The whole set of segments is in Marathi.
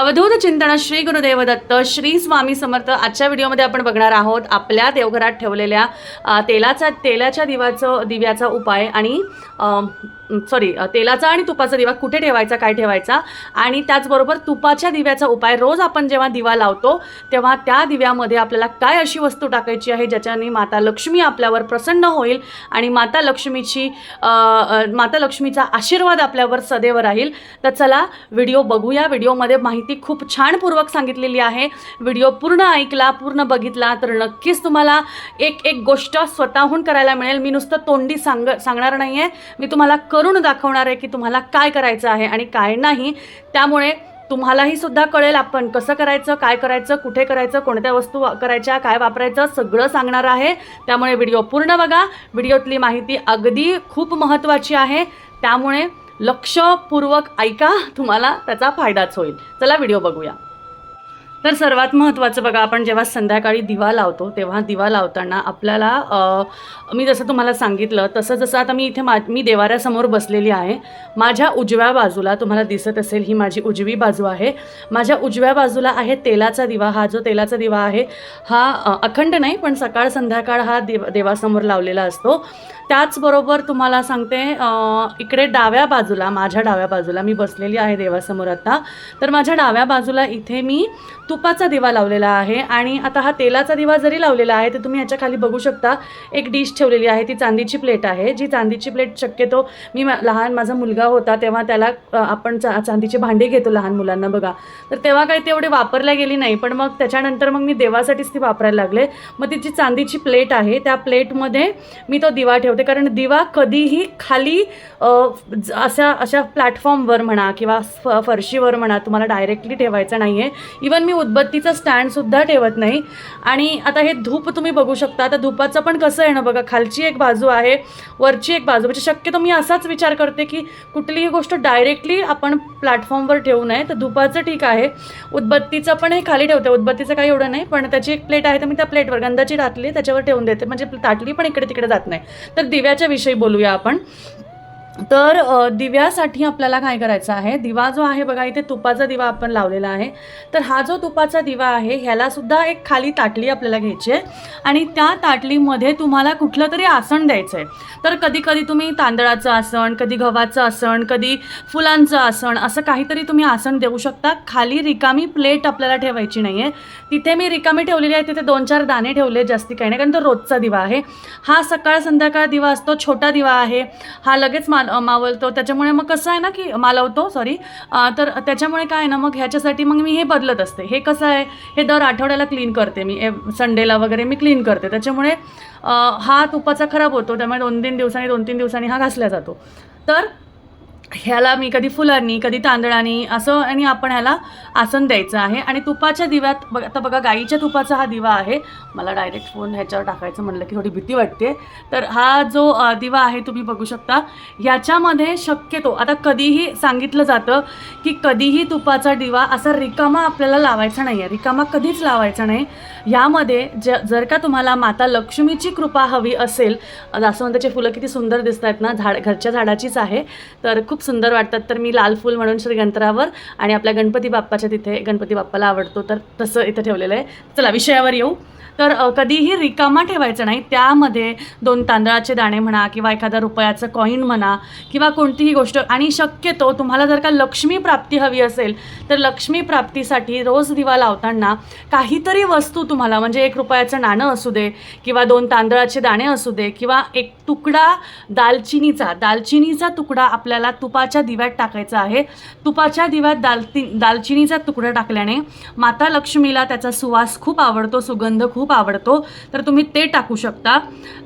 अवधूत चिंतन श्री गुरुदेव दत्त श्री स्वामी समर्थ. आजच्या व्हिडिओमध्ये आपण बघणार आहोत आपल्या देवघरात ठेवलेल्या तेलाचा तेलाच्या दिवाचं दिव्याचा उपाय आणि सॉरी तेलाचा आणि तुपाचा दिवा कुठे ठेवायचा काय ठेवायचा? आणि त्याचबरोबर तुपाच्या दिव्याचा उपाय रोज आपण जेव्हा दिवा लावतो तेव्हा त्या दिव्यामध्ये आपल्याला काय अशी वस्तू टाकायची आहे ज्याच्याने माता लक्ष्मी आपल्यावर प्रसन्न होईल आणि माता लक्ष्मीची माता लक्ष्मीचा आशीर्वाद आपल्यावर सदैव राहील. तर चला व्हिडिओ बघूया. व्हिडिओमध्ये माहिती खूप छानपूर्वक सांगितलेली आहे. व्हिडिओ पूर्ण ऐकला पूर्ण बघितला तर नक्कीच तुम्हाला एक एक गोष्ट स्वतःहून करायला मिळेल. मी नुसतं तोंडी सांग सांगणार नाही आहे मी तुम्हाला करून दाखवणार आहे की तुम्हाला काय करायचं आहे आणि काय नाही. त्यामुळे तुम्हालाही सुद्धा कळेल आपण कसं करायचं काय करायचं कुठे करायचं कोणत्या वस्तू करायच्या काय वापरायचं सगळं सांगणार आहे. त्यामुळे व्हिडिओ पूर्ण बघा. व्हिडिओतली माहिती अगदी खूप महत्त्वाची आहे. त्यामुळे लक्षपूर्वक ऐका. तुम्हाला त्याचा फायदाच होईल. चला व्हिडिओ बघूया. तर सर्वात महत्त्वाचं बघा आपण जेव्हा संध्याकाळी दिवा लावतो तेव्हा दिवा लावताना आपल्याला मी जसं तुम्हाला सांगितलं तसं जसं आता मी इथे मा मी देवाऱ्यासमोर बसलेली आहे माझ्या उजव्या बाजूला तुम्हाला दिसत असेल ही माझी उजवी बाजू आहे. माझ्या उजव्या बाजूला आहे तेलाचा दिवा हा जो तेलाचा दिवा आहे हा अखंड नाही पण सकाळ संध्याकाळ हा देव देवासमोर लावलेला असतो. त्याचबरोबर तुम्हाला सांगते इकडे डाव्या बाजूला माझ्या डाव्या बाजूला मी बसलेली आहे देवासमोर आता. तर माझ्या डाव्या बाजूला इथे मी तुपाचा दिवा लावलेला आहे आणि आता हा तेलाचा दिवा जरी लावलेला आहे तर तुम्ही याच्या खाली बघू शकता एक डिश ठेवलेली आहे ती चांदीची प्लेट आहे. जी चांदीची प्लेट शक्यतो मी लहान माझा मुलगा होता तेव्हा त्याला आपण चा चांदीची भांडी घेतो लहान मुलांना बघा. तर तेव्हा काही तेवढे वापरल्या गेली नाही पण मग त्याच्यानंतर मग मी देवासाठीच ती वापरायला लागले. मग ती जी चांदीची प्लेट आहे त्या प्लेटमध्ये मी तो दिवा ठेवते. कारण दिवा कधीही खाली अशा अशा प्लॅटफॉर्मवर म्हणा किंवा फ फरशीवर म्हणा तुम्हाला डायरेक्टली ठेवायचं नाही आहे इवन मी उदबत्तीचं स्टँडसुद्धा ठेवत नाही. आणि आता हे धूप तुम्ही बघू शकता. आता धुपाचं पण कसं आहे ना बघा खालची एक बाजू आहे वरची एक बाजू. म्हणजे शक्यतो मी असाच विचार करते की कुठलीही गोष्ट डायरेक्टली आपण प्लॅटफॉर्मवर ठेवू नये तर धुपाचं ठीक आहे. उदबत्तीचं पण हे खाली ठेवते. उदबत्तीचं काही एवढं नाही पण त्याची एक प्लेट आहे तर मी त्या प्लेटवर गंधाची टाकली त्याच्यावर ठेवून देते. म्हणजे ताटली पण इकडे तिकडे जात नाही. तर दिव्याच्या विषयी बोलूया आपण. तर दिव्यासाठी आपल्याला काय करायचं आहे? दिवा जो आहे बघा इथे तुपाचा दिवा आपण लावलेला आहे. तर हा जो तुपाचा दिवा आहे ह्यालासुद्धा एक खाली ताटली आपल्याला घ्यायची आहे. आणि त्या ताटलीमध्ये तुम्हाला कुठलं तरी आसन द्यायचं आहे. तर कधी कधी तुम्ही तांदळाचं आसन कधी गव्हाचं आसन कधी फुलांचं आसन असं काहीतरी तुम्ही आसन देऊ शकता. खाली रिकामी प्लेट आपल्याला ठेवायची नाही आहे तिथे मी रिकामी ठेवलेली आहे तिथे दोन चार दाणे ठेवले जास्ती काही नाही कारण तो रोजचा दिवा आहे. हा सकाळ संध्याकाळ दिवा असतो छोटा दिवा आहे. हा लगेच माल मावलतो त्याच्यामुळे मग कसं आहे ना की मालवतो सॉरी तर त्याच्यामुळे काय आहे ना मग ह्याच्यासाठी मग मी हे बदलत असते. हे कसं आहे हे दर आठवड्याला क्लीन करते मी. संडेला वगैरे मी क्लीन करते. त्याच्यामुळे हा तुपाचा खराब होतो. त्यामुळे दोन तीन दिवसांनी दोन तीन दिवसांनी हा घासला जातो. तर ह्याला मी कधी फुलांनी कधी तांदळानी असं आणि आपण ह्याला आसन द्यायचं आहे. आणि तुपाच्या दिव्यात बघ आता बघा गाईच्या तुपाचा हा दिवा आहे. मला डायरेक्ट फोन ह्याच्यावर टाकायचं म्हणलं की थोडी भीती वाटते. तर हा जो दिवा आहे तुम्ही बघू शकता. ह्याच्यामध्ये शक्यतो आता कधीही सांगितलं जातं की कधीही तुपाचा दिवा असा रिकामा आपल्याला लावायचा नाही आहे रिकामा कधीच लावायचा नाही. यामध्ये ज जर का तुम्हाला माता लक्ष्मीची कृपा हवी असेल जास्वंदाची फुलं किती सुंदर दिसत आहेत ना झाड घरच्या झाडाचीच आहे तर खूप सुंदर वाटतात. तर मी लाल फूल म्हणून श्रीगंतरावर आणि आपल्या गणपती बाप्पाच्या तिथे गणपती बाप्पाला आवडतो. तर तसं इथं ठेवलेलं आहे. चला विषयावर येऊ. तर कधीही रिकामा ठेवायचं नाही. त्यामध्ये दोन तांदळाचे दाणे म्हणा किंवा एखादा रुपयाचं कॉईन म्हणा किंवा कोणतीही गोष्ट. आणि शक्यतो तुम्हाला जर का लक्ष्मी प्राप्ती हवी असेल तर लक्ष्मी प्राप्तीसाठी रोज दिवा लावताना काहीतरी वस्तू तुम्हाला म्हणजे एक रुपयाचं नाणं असू दे किंवा दोन तांदळाचे दाणे असू दे किंवा एक तुकडा दालचिनीचा दालचिनीचा तुकडा आपल्याला तुपाच्या दिव्यात टाकायचा आहे. तुपाच्या दिव्यात दालती दालचिनीचा तुकडा टाकल्याने माता लक्ष्मीला त्याचा सुवास खूप आवडतो सुगंध खूप आवडतो तर तुम्ही ते टाकू शकता.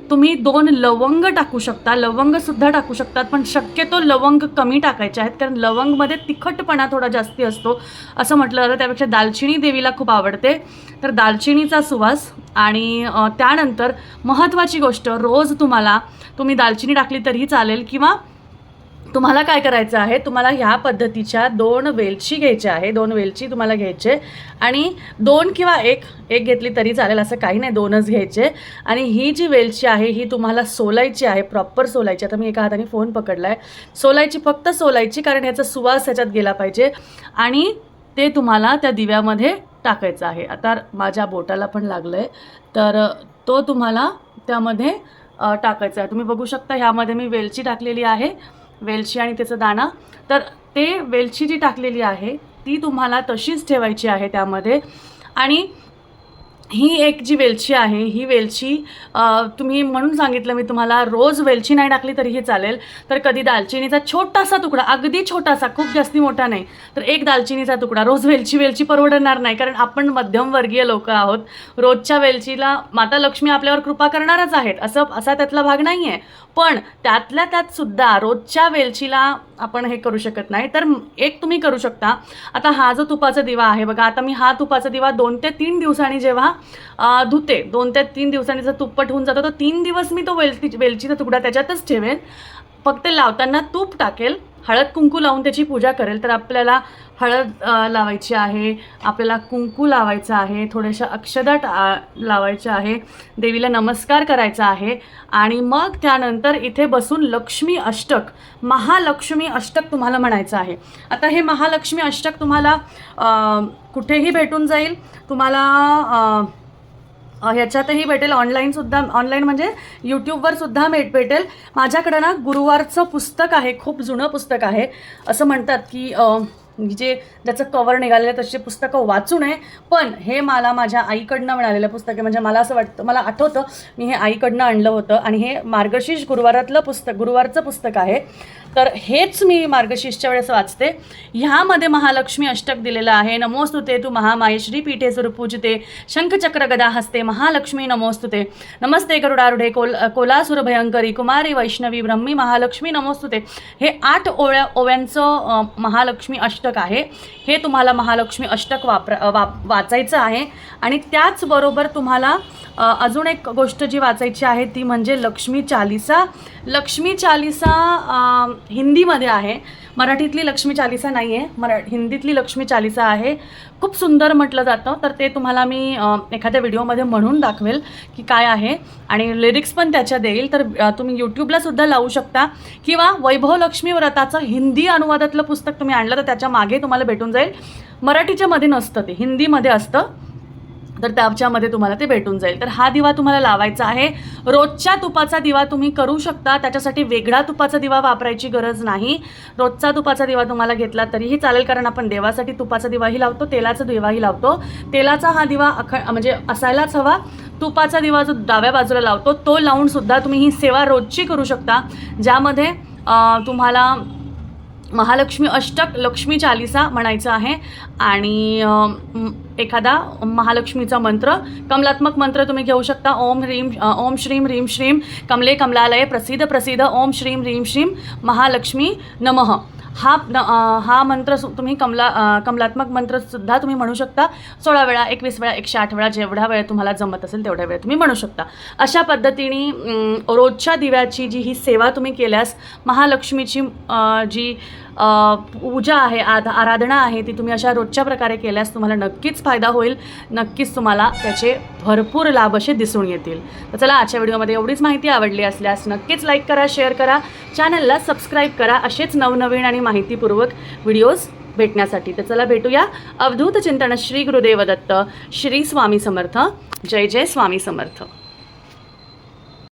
तुम्ही दोन लवंग टाकू शकता. लवंगसुद्धा टाकू शकतात पण शक्यतो लवंग कमी टाकायचे आहेत कारण लवंगमध्ये तिखटपणा थोडा जास्ती असतो. असं म्हटलं जातं त्यापेक्षा दालचिनी देवीला खूप आवडते. तर दालचिनीचा सुवास आणि त्यानंतर महत्त्वाची गोष्ट रोज तुम्हाला तुम्ही दालचिनी टाकली तरीही चालेल किंवा तुम्हाला काय करायचं आहे? तुम्हाला ह्या पद्धतीच्या दोन वेलची घ्यायच्या आहे. दोन वेलची तुम्हाला घ्यायचे. आणि दोन किंवा एक एक घेतली तरी चालेल असं काही नाही. दोनच घ्यायचे. आणि ही जी वेलची आहे ही तुम्हाला सोलायची आहे प्रॉपर सोलायची. आता मी एका हाताने फोन पकडला आहे सोलायची फक्त सोलायची कारण ह्याचा सुवास ह्याच्यात गेला पाहिजे. आणि ते तुम्हाला त्या दिव्यामध्ये टाकायचं आहे. आता माझ्या बोटाला पण लागलं आहे तर तो तुम्हाला त्यामध्ये टाकायचा आहे. तुम्ही बघू शकता ह्यामध्ये मी वेलची टाकलेली आहे. वेलची आणि त्याचं दाणा. तर ते वेलची जी टाकलेली आहे ती तुम्हाला तशीच ठेवायची आहे त्यामध्ये. आणि ही एक जी वेलची आहे ही वेलची तुम्ही म्हणून सांगितलं मी तुम्हाला रोज वेलची नाही टाकली तरीही चालेल. तर कधी दालचिनीचा छोटासा तुकडा अगदी छोटासा खूप जास्ती मोठा नाही तर एक दालचिनीचा तुकडा रोज वेलची वेलची परवडणार नाही कारण आपण मध्यमवर्गीय लोक आहोत. रोजच्या वेलचीला माता लक्ष्मी आपल्यावर कृपा करणारच आहेत असं असा त्यातला भाग नाही आहे पण त्यातल्या त्यात सुद्धा रोजच्या वेलचीला आपण हे करू शकत नाही. तर एक तुम्ही करू शकता. आता हा जो तुपाचा दिवा आहे बघा आता मी हा तुपाचा दिवा दोन ते तीन दिवसांनी जेव्हा धुते. दोन ते तीन दिवसांनी जर तुप्पट होऊन जातो तर तीन दिवस मी तो वेलची वेलचीचा तुकडा त्याच्यातच ठेवेन. फक्त लावताना तूप टाकेल. हळद कुंकू लावून त्याची पूजा करेल तर आपल्याला हळद लावायची आहे आपल्याला कुंकू लावायचं आहे थोड्याशा अक्षदा टा- लावायच्या आहे देवीला नमस्कार करायचा आहे आणि मग त्यानंतर इथे बसून लक्ष्मी अष्टक महालक्ष्मी अष्टक तुम्हाला म्हणायचं आहे. आता हे महालक्ष्मी अष्टक तुम्हाला कुठेही भेटून जाईल तुम्हाला ह्याच्यातही भेटेल. ऑनलाईनसुद्धा ऑनलाईन म्हणजे यूट्यूबवर सुद्धा भेट भेटेल. माझ्याकडं ना गुरुवारचं पुस्तक आहे. खूप जुनं पुस्तक आहे. असं म्हणतात की जे ज्याचं कवर निघालेलं आहे तशी पुस्तकं वाचू नये पण हे मला माझ्या आईकडनं मिळालेलं पुस्तक आहे. म्हणजे मला असं वाटतं मला आठवतं मी हे आईकडनं आणलं होतं आणि हे मार्गशीर्ष गुरुवारातलं पुस्तक गुरुवारचं पुस्तक आहे. तर हेच मी मार्गशीर्षच्या वेळेस वाचते. ह्यामध्ये महालक्ष्मी अष्टक दिलेलं आहे. नमोस्तुते तू महामाये श्रीपीठे सुरपूजते. शंखचक्र गदा हस्ते महालक्ष्मी नमोस्तुते. नमस्ते गरुडारुढे कोल कोलासुर भयंकरी कुमारी वैष्णवी ब्रह्मी महालक्ष्मी नमोस्तुते. हे आठ ओळ्या ओव्यांचं महालक्ष्मी अष्ट अष्टक आहे. हे तुम्हाला महालक्ष्मी अष्टक वापरा वा वाचायचं आहे. आणि त्याचबरोबर तुम्हाला अजून एक गोष्ट जी वाचायची आहे ती म्हणजे लक्ष्मी चालिसा. लक्ष्मी चालिसा हिंदीमध्ये आहे. मराठीतली लक्ष्मी चालिसा नाही आहे मरा हिंदीतली लक्ष्मी चालिसा आहे. खूप सुंदर म्हटलं जातं. तर ते तुम्हाला मी एखाद्या व्हिडिओमध्ये म्हणून दाखवेल की काय आहे. आणि लिरिक्स पण त्याच्या देईल. तर तुम्ही यूट्यूबलासुद्धा लावू शकता. किंवा वैभव लक्ष्मी व्रताचं हिंदी अनुवादातलं पुस्तक तुम्ही आणलं तर त्याच्यामागे तुम्हाला भेटून जाईल. मराठीच्यामध्ये नसतं ते. हिंदीमध्ये असतं. तर त्याच्यामध्ये तुम्हाला ते भेटून जाईल. तर हा दिवा तुम्हाला लावायचा आहे. रोजच्या तुपाचा दिवा तुम्ही करू शकता. त्याच्यासाठी वेगळा तुपाचा दिवा वापरायची गरज नाही. रोजचा तुपाचा दिवा तुम्हाला घेतला तरीही चालेल कारण आपण देवासाठी तुपाचा दिवाही लावतो तेलाचा दिवाही लावतो. तेलाचा हा दिवा अख म्हणजे असायलाच हवा. तुपाचा दिवा जो डाव्या बाजूला लावतो तो लावून सुद्धा तुम्ही ही सेवा रोजची करू शकता. ज्यामध्ये तुम्हाला महालक्ष्मी अष्टक लक्ष्मी चालिसा म्हणायचं आहे. आणि एखादा महालक्ष्मीचा मंत्र कमलात्मक मंत्र तुम्ही घेऊ शकता. ओम ह्रीम ओम श्रीम ह्रीम श्रीम कमले कमलालय प्रसिद्ध प्रसिद्ध ओम श्रीम ह्रीम श्रीम महालक्ष्मी नमः. हा न हा मंत्र सु- तुम्ही कमला कमलात्मक मंत्रसुद्धा तुम्ही म्हणू शकता. सोळा वेळा एकवीस वेळा एकशे आठ वेळा जेवढा वेळ तुम्हाला जमत असेल तेवढ्या वेळ तुम्ही म्हणू शकता. अशा पद्धतीने रोजच्या दिव्याची जी ही सेवा तुम्ही केल्यास महालक्ष्मीची जी पूजा आहे आध आराधना आहे ती तुम्ही अशा रोजच्या प्रकारे केल्यास तुम्हाला नक्कीच फायदा होईल. नक्कीच तुम्हाला त्याचे भरपूर लाभ असे दिसून येतील. तर चला आजच्या व्हिडिओमध्ये एवढीच माहिती आवडली असल्यास नक्कीच लाईक करा शेअर करा. चॅनलला सबस्क्राईब करा असेच नवनवीन आणि माहितीपूर्वक व्हिडिओज भेटण्यासाठी. तर चला भेटूया. अवधूत चिंतन श्री गुरुदेव दत्त श्री स्वामी समर्थ. जय जय स्वामी समर्थ.